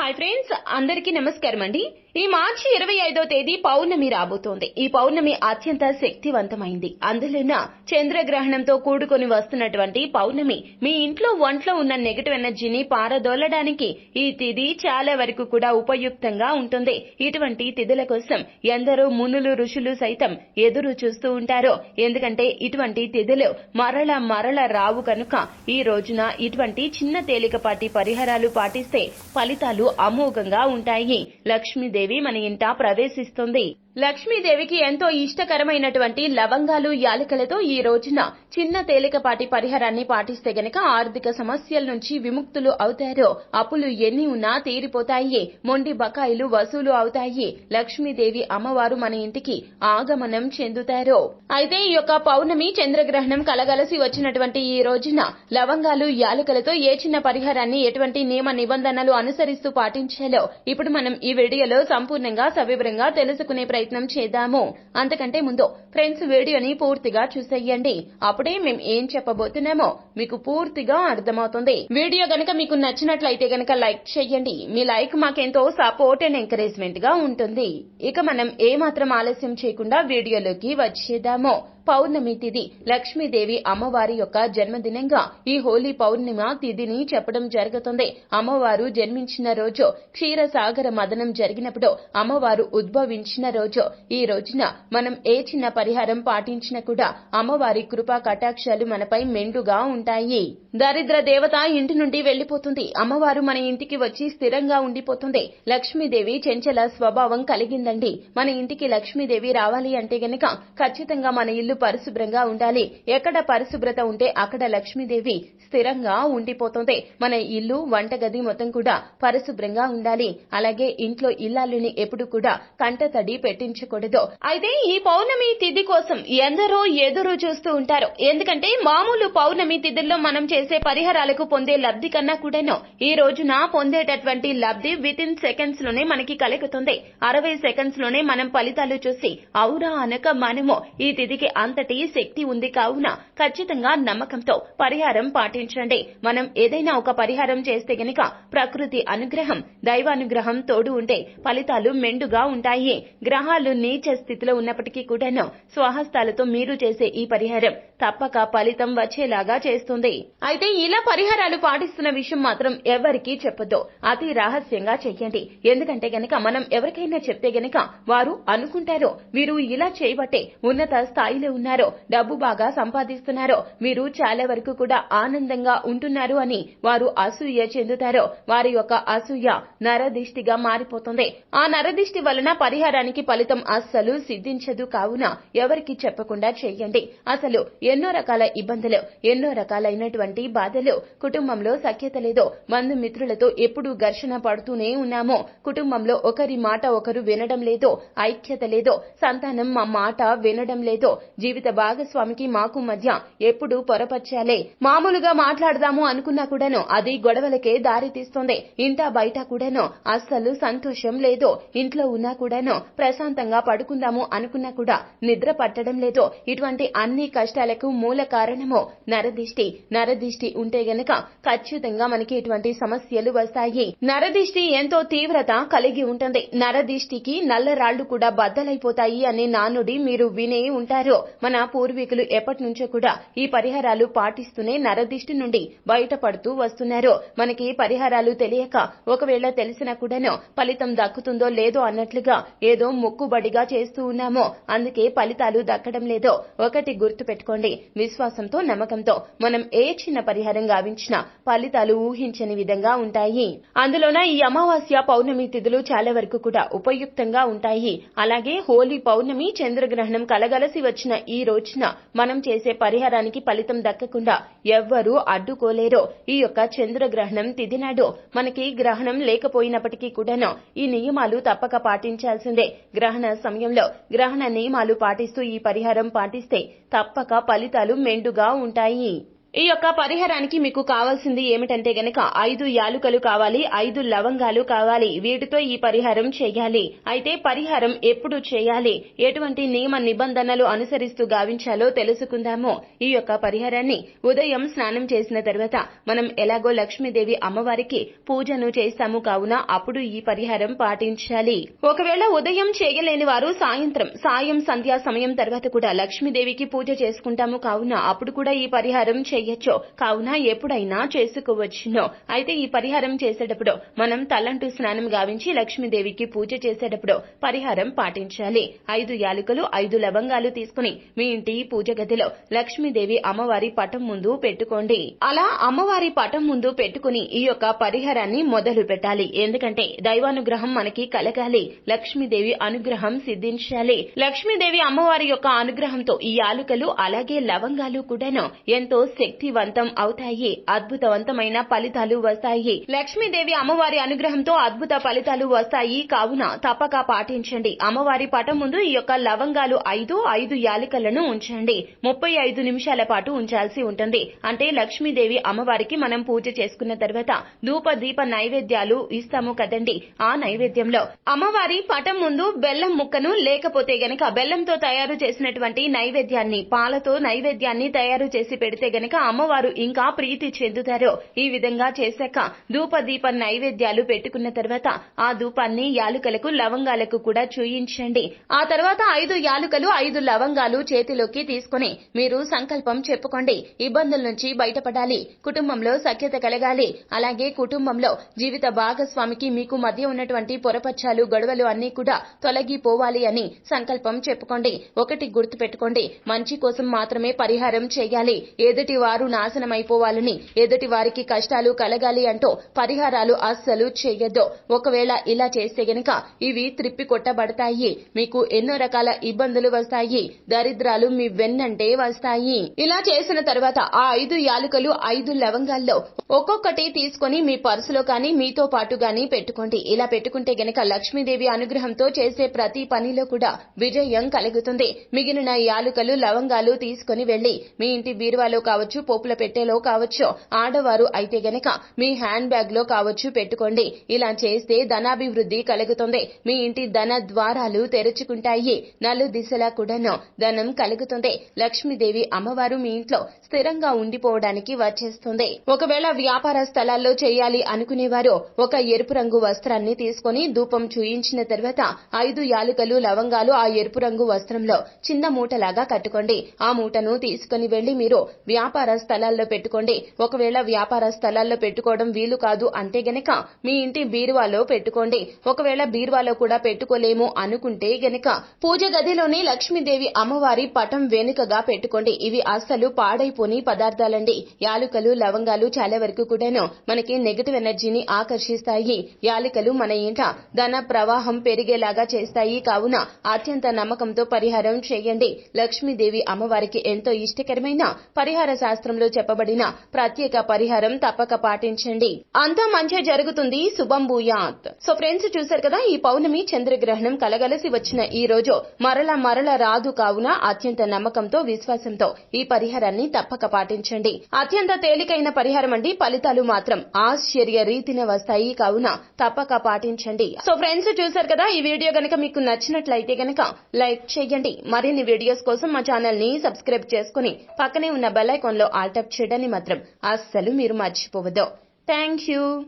Hi friends అందరికీ నమస్కారం అండి ఈ మార్చి ఇరవై ఐదో తేదీ పౌర్ణమి రాబోతోంది. ఈ పౌర్ణమి అత్యంత శక్తివంతమైంది. అందులోన చంద్రగ్రహణంతో కూడుకొని వస్తున్నటువంటి పౌర్ణమి మీ ఇంట్లో ఒంట్లో ఉన్న నెగటివ్ ఎనర్జీని పారదోలడానికి ఈ తిథి చాలా వరకు కూడా ఉపయుక్తంగా ఉంటుంది. ఇటువంటి తిథుల కోసం ఎందరో మునులు ఋషులు సైతం ఎదురు చూస్తూ ఉంటారు. ఎందుకంటే ఇటువంటి తిథులు మరల మరల రావు కనుక ఈ రోజున ఇటువంటి చిన్న తేలికపాటి పరిహారాలు పాటిస్తే ఫలితాలు అమోఘంగా ఉంటాయి. లక్ష్మీదేవి మన ఇంట ప్రవేశిస్తుంది. లక్ష్మీదేవికి ఎంతో ఇష్టకరమైనటువంటి లవంగాలు యాలకలతో ఈ రోజున చిన్న తేలికపాటి పరిహారాన్ని పాటిస్తే గనక ఆర్థిక సమస్యల నుంచి విముక్తులు అవుతారో అప్పులు ఎన్ని ఉన్నా తీరిపోతాయి మొండి బకాయిలు వసూలు అవుతాయి లక్ష్మీదేవి అమ్మవారు మన ఇంటికి ఆగమనం చెందుతారో. అయితే ఈ యొక్క పౌర్ణమి చంద్రగ్రహణం కలగలసి వచ్చినటువంటి ఈ రోజున లవంగాలు యాలకలతో ఏ చిన్న పరిహారాన్ని ఎటువంటి నియమ నిబంధనలు అనుసరిస్తూ పాటించాలో ఇప్పుడు మనం ఈ వీడియోలో సంపూర్ణంగా సవివరంగా తెలుసుకునే ప్రయత్నం చేద్దాము. అంతకంటే ముందు ఫ్రెండ్స్ వీడియోని పూర్తిగా చూసేయండి. అప్పుడే మేము ఏం చెప్పబోతున్నామో మీకు పూర్తిగా అర్థమవుతుంది. వీడియో గనక మీకు నచ్చినట్లయితే గనక లైక్ చేయండి. మీ లైక్ మాకెంతో సపోర్ట్ అండ్ ఎంకరేజ్మెంట్గా ఉంటుంది. ఇక మనం ఏ మాత్రం ఆలస్యం చేయకుండా వీడియోలోకి వచ్చేద్దాము. పౌర్ణమి తిథి లక్ష్మీదేవి అమ్మవారి యొక్క జన్మదినంగా ఈ హోలీ పౌర్ణిమ తిథిని చెప్పడం జరుగుతుంది. అమ్మవారు జన్మించిన రోజు క్షీరసాగర మదనం జరిగినప్పుడు అమ్మవారు ఉద్భవించిన రోజు. ఈ రోజున మనం ఏ చిన్న పరిహారం పాటించినా కూడా అమ్మవారి కృపా కటాక్షాలు మనపై మెండుగా ఉంటాయి. దరిద్ర దేవత ఇంటి నుండి వెళ్ళిపోతుంది అమ్మవారు మన ఇంటికి వచ్చి స్థిరంగా ఉండిపోతుంది. లక్ష్మీదేవి చెంచల స్వభావం కలిగిందండి. మన ఇంటికి లక్ష్మీదేవి రావాలి అంటే గనక ఖచ్చితంగా మన ఇల్లు పరిశుభ్రంగా ఉండాలి. ఎక్కడ పరిశుభ్రత ఉంటే అక్కడ లక్ష్మీదేవి స్థిరంగా ఉండిపోతుంది. మన ఇల్లు వంటగది మొత్తం కూడా పరిశుభ్రంగా ఉండాలి. అలాగే ఇంట్లో ఇల్లాలుని ఎప్పుడు కూడా కంటతడి పెట్టించకూడదు. అయితే ఈ పౌర్ణమి తిథి కోసం ఎందరో ఎదురు చూస్తూ ఉంటారు. ఎందుకంటే మామూలు పౌర్ణమి తిథుల్లో మనం చేసే పరిహారాలకు పొందే లబ్ధి కన్నా కూడాను ఈ రోజున పొందేటటువంటి లబ్ధి విత్ ఇన్ సెకండ్స్లోనే మనకి కలుగుతుంది. అరవై సెకండ్స్లోనే మనం ఫలితాలు చూసి అవునా అనక మనము ఈ తిథికి అంతటి శక్తి ఉంది కావున ఖచ్చితంగా నమ్మకంతో పరిహారం పాటించండి. మనం ఏదైనా ఒక పరిహారం చేస్తే గనక ప్రకృతి అనుగ్రహం దైవానుగ్రహం తోడు ఉంటే ఫలితాలు మెండుగా ఉంటాయి. గ్రహాలు నీచ స్థితిలో ఉన్నప్పటికీ కూడాను స్వహస్తాలతో మీరు చేసే ఈ పరిహారం తప్పక ఫలితం వచ్చేలాగా చేస్తుంది. అయితే ఇలా పరిహారాలు పాటిస్తున్న విషయం మాత్రం ఎవరికీ చెప్పొద్దు. అతి రహస్యంగా చెయ్యండి. ఎందుకంటే గనక మనం ఎవరికైనా చెప్తే గనక వారు అనుకుంటారో. వీరు ఇలా చేయబట్టే ఉన్నత స్థాయిలో ఉన్నారో డబ్బు బాగా సంపాదిస్తున్నారో మీరు చాలా వరకు కూడా ఆనందంగా ఉంటున్నారు అని వారు అసూయ చెందుతారో వారి యొక్క అసూయ నరదిష్టిగా మారిపోతుంది. ఆ నరదిష్టి వలన పరిహారానికి ఫలితం అస్సలు సిద్ధించదు కావున ఎవరికి చెప్పకుండా చేయండి. అసలు ఎన్నో రకాల ఇబ్బందులు ఎన్నో రకాలైనటువంటి బాధలు కుటుంబంలో సఖ్యత లేదో మందు మిత్రులతో ఎప్పుడూ ఘర్షణ పడుతూనే ఉన్నామో కుటుంబంలో ఒకరి మాట ఒకరు వినడం లేదో ఐక్యత లేదో సంతానం మా మాట వినడం లేదో జీవిత భాగస్వామికి మాకు మధ్య ఎప్పుడు పొరపచ్చాలే. మామూలుగా మాట్లాడదాము అనుకున్నా కూడాను అది గొడవలకే దారి తీస్తుంది. ఇంట బయట కూడాను అస్సలు సంతోషం లేదో ఇంట్లో ఉన్నా కూడాను ప్రశాంతంగా పడుకుందాము అనుకున్నా కూడా నిద్ర పట్టడం లేదో ఇటువంటి అన్ని కష్టాలకు మూల కారణము నరదిష్టి. నరదిష్టి ఉంటే గనక ఖచ్చితంగా మనకి ఇటువంటి సమస్యలు వస్తాయి. నరదిష్టి ఎంతో తీవ్రత కలిగి ఉంటుంది. నరదిష్టికి నల్ల రాళ్ళు కూడా బద్దలైపోతాయి అనే నానుడి మీరు వినే ఉంటారు. మన పూర్వీకులు ఎప్పటి నుంచో కూడా ఈ పరిహారాలు పాటిస్తూనే నరదిష్టి నుండి బయటపడుతూ వస్తున్నారు. మనకి పరిహారాలు తెలియక ఒకవేళ తెలిసినా కూడాను ఫలితం దక్కుతుందో లేదో అన్నట్లుగా ఏదో ముక్కుబడిగా చేస్తూ ఉన్నాము. అందుకే ఫలితాలు దక్కడం లేదో ఒకటి గుర్తు పెట్టుకోండి. విశ్వాసంతో నమ్మకంతో మనం ఏ చిన్న పరిహారం గావించినా ఫలితాలు ఊహించని విధంగా ఉంటాయి. అందులోన ఈ అమావాస్య పౌర్ణమి తిథులు చాలా వరకు కూడా ఉపయుక్తంగా ఉంటాయి. అలాగే హోలీ పౌర్ణమి చంద్రగ్రహణం కలగలసి వచ్చిన ఈ రోజున మనం చేసే పరిహారానికి ఫలితం దక్కకుండా ఎవ్వరూ అడ్డుకోలేరో. ఈ యొక్క చంద్రగ్రహణం తిథి నాడు మనకి గ్రహణం లేకపోయినప్పటికీ కూడాను ఈ నియమాలు తప్పక పాటించాల్సిందే. గ్రహణ సమయంలో గ్రహణ నియమాలు పాటిస్తూ ఈ పరిహారం పాటిస్తే తప్పక ఫలితాలు మెండుగా ఉంటాయి. ఈ యొక్క పరిహారానికి మీకు కావాల్సింది ఏమిటంటే గనక ఐదు యాలుకలు కావాలి ఐదు లవంగాలు కావాలి. వీటితో ఈ పరిహారం చేయాలి. అయితే పరిహారం ఎప్పుడు చేయాలి? ఎటువంటి నియమ నిబంధనలు అనుసరిస్తూ గావించాలో తెలుసుకుందాము. ఈ యొక్క పరిహారాన్ని ఉదయం స్నానం చేసిన తర్వాత మనం ఎలాగో లక్ష్మీదేవి అమ్మవారికి పూజను చేస్తాము కావున అప్పుడు ఈ పరిహారం పాటించాలి. ఒకవేళ ఉదయం చేయలేని వారు సాయంత్రం సాయం సంధ్యా సమయం తర్వాత కూడా లక్ష్మీదేవికి పూజ చేసుకుంటాము కావున అప్పుడు కూడా ఈ పరిహారం చెయ్యొచ్చు. కావున ఎప్పుడైనా చేసుకోవచ్చును. అయితే ఈ పరిహారం చేసేటప్పుడు మనం తలంటూ స్నానం గావించి లక్ష్మీదేవికి పూజ చేసేటప్పుడు పరిహారం పాటించాలి. ఐదు యాలకులు ఐదు లవంగాలు తీసుకుని మీ ఇంటి పూజ గదిలో లక్ష్మీదేవి అమ్మవారి పటం ముందు పెట్టుకోండి. అలా అమ్మవారి పటం ముందు పెట్టుకుని ఈ యొక్క పరిహారాన్ని మొదలు పెట్టాలి. ఎందుకంటే దైవానుగ్రహం మనకి కలగాలి. లక్ష్మీదేవి అనుగ్రహం సిద్ధించాలి. లక్ష్మీదేవి అమ్మవారి యొక్క అనుగ్రహంతో ఈ యాలుకలు అలాగే లవంగాలు కూడాను ఎంతో శక్తివంతం అవుతాయి అద్భుతవంతమైన ఫలితాలు వస్తాయి. లక్ష్మీదేవి అమ్మవారి అనుగ్రహంతో అద్భుత ఫలితాలు వస్తాయి. కావున తప్పక పాటించండి. అమ్మవారి పటం ముందు ఈ యొక్క లవంగాలు ఐదు ఐదు యాలికలను ఉంచండి. ముప్పై ఐదు నిమిషాల పాటు ఉంచాల్సి ఉంటుంది. అంటే లక్ష్మీదేవి అమ్మవారికి మనం పూజ చేసుకున్న తర్వాత ధూప దీప నైవేద్యాలు ఇస్తాము కదండి. ఆ నైవేద్యంలో అమ్మవారి పటం ముందు బెల్లం ముక్కను లేకపోతే గనక బెల్లంతో తయారు చేసినటువంటి నైవేద్యాన్ని పాలతో నైవేద్యాన్ని తయారు చేసి పెడితే గనక అమ్మవారు ఇంకా ప్రీతి చెందుతారో ఈ విధంగా చేశాక ధూప దీప నైవేద్యాలు పెట్టుకున్న తర్వాత ఆ ధూపాన్ని యాలుకలకు లవంగాలకు కూడా చూయించండి. ఆ తర్వాత ఐదు యాలుకలు ఐదు లవంగాలు చేతిలోకి తీసుకుని మీరు సంకల్పం చెప్పుకోండి. ఇబ్బందుల నుంచి బయటపడాలి. కుటుంబంలో సఖ్యత కలగాలి. అలాగే కుటుంబంలో జీవిత భాగస్వామికి మీకు మధ్య ఉన్నటువంటి పొరపచ్చాలు గొడవలు అన్ని కూడా తొలగిపోవాలి అని సంకల్పం చెప్పుకోండి. ఒకటి గుర్తు పెట్టుకోండి మంచి కోసం మాత్రమే పరిహారం చేయాలి. ఎదుటి వారు నాశనమైపోవాలని ఎదుటి వారికి కష్టాలు కలగాలి అంటూ పరిహారాలు అస్సలు చేయొద్దు ఒకవేళ ఇలా చేస్తే గనక ఇవి త్రిప్పి కొట్టబడతాయి మీకు ఎన్నో రకాల ఇబ్బందులు వస్తాయి. దరిద్రాలు మీ వెన్నంటే వస్తాయి. ఇలా చేసిన తర్వాత ఆ ఐదు యాలుకలు ఐదు లవంగాల్లో ఒక్కొక్కటి తీసుకొని మీ పర్సులో కానీ మీతో పాటు గాని పెట్టుకోండి. ఇలా పెట్టుకుంటే గనక లక్ష్మీదేవి అనుగ్రహంతో చేసే ప్రతి పనిలో కూడా విజయం కలుగుతుంది. మిగిలిన యాలుకలు లవంగాలు తీసుకొని వెళ్ళి మీ ఇంటి బీరువాలో కావచ్చు పోపుల పెట్టెలో కావచ్చు ఆడవారు అయితే గనక మీ హ్యాండ్ బ్యాగ్లో కావచ్చు పెట్టుకోండి. ఇలా చేస్తే ధనాభివృద్ధి కలుగుతుంది. మీ ఇంటి ధన ద్వారాలు తెరుచుకుంటాయి. నలు దిశలా కూడాను ధనం కలుగుతుంది. లక్ష్మీదేవి అమ్మవారు మీ ఇంట్లో స్థిరంగా ఉండిపోవడానికి వచ్చేస్తుంది. ఒకవేళ వ్యాపార స్థలాల్లో చేయాలి అనుకునేవారు ఒక ఎరుపు రంగు వస్త్రాన్ని తీసుకొని ధూపం చూయించిన తర్వాత ఐదు యాలుకలు లవంగాలు ఆ ఎరుపు రంగు వస్త్రంలో చిన్న మూటలాగా కట్టుకోండి. ఆ మూటను తీసుకుని వెళ్ళి మీరు వ్యాపార స్థలాల్లో పెట్టుకోండి. ఒకవేళ వ్యాపార స్థలాల్లో పెట్టుకోవడం వీలు కాదు అంటే గనక మీ ఇంటి బీరువాలో పెట్టుకోండి. ఒకవేళ బీరువాలో కూడా పెట్టుకోలేము అనుకుంటే గనక పూజ గదిలోని లక్ష్మీదేవి అమ్మవారి పటం వెనుకగా పెట్టుకోండి. ఇవి అస్సలు పాడైపోని పదార్థాలండి. యాలుకలు లవంగాలు చాలా వరకు కూడాను మనకి నెగటివ్ ఎనర్జీని ఆకర్షిస్తాయి. యాలుకలు మన ఇంట ధన ప్రవాహం పెరిగేలాగా చేస్తాయి. కావున అత్యంత నమ్మకంతో పరిహారం చేయండి. లక్ష్మీదేవి అమ్మవారికి ఎంతో ఇష్టకరమైన పరిహార శాస్త్రం శాస్త్రంలో చెప్పబడిన ప్రత్యేక పరిహారం తప్పక పాటించండి. అంతా మంచి జరుగుతుంది. శుభం భూయాత్. సో ఫ్రెండ్స్ చూశారు కదా ఈ పౌర్ణమి చంద్రగ్రహణం కలగలసి వచ్చిన ఈ రోజు మరల మరల రాదు కావున అత్యంత నమ్మకంతో విశ్వాసంతో ఈ పరిహారాన్ని తప్పక పాటించండి. అత్యంత తేలికైన పరిహారం అండి. ఫలితాలు మాత్రం ఆశ్చర్య రీతిన వస్తాయి కావున తప్పక పాటించండి. సో ఫ్రెండ్స్ చూశారు కదా ఈ వీడియో గనక మీకు నచ్చినట్లయితే గనక లైక్ చేయండి. మరిన్ని వీడియోస్ కోసం మా ఛానల్ని సబ్స్క్రైబ్ చేసుకుని పక్కనే ఉన్న బెల్ ఐకాన్లో ఆల్టప్ చేయడాన్ని మాత్రం అస్సలు మీరు మర్చిపోవద్దు. Thank you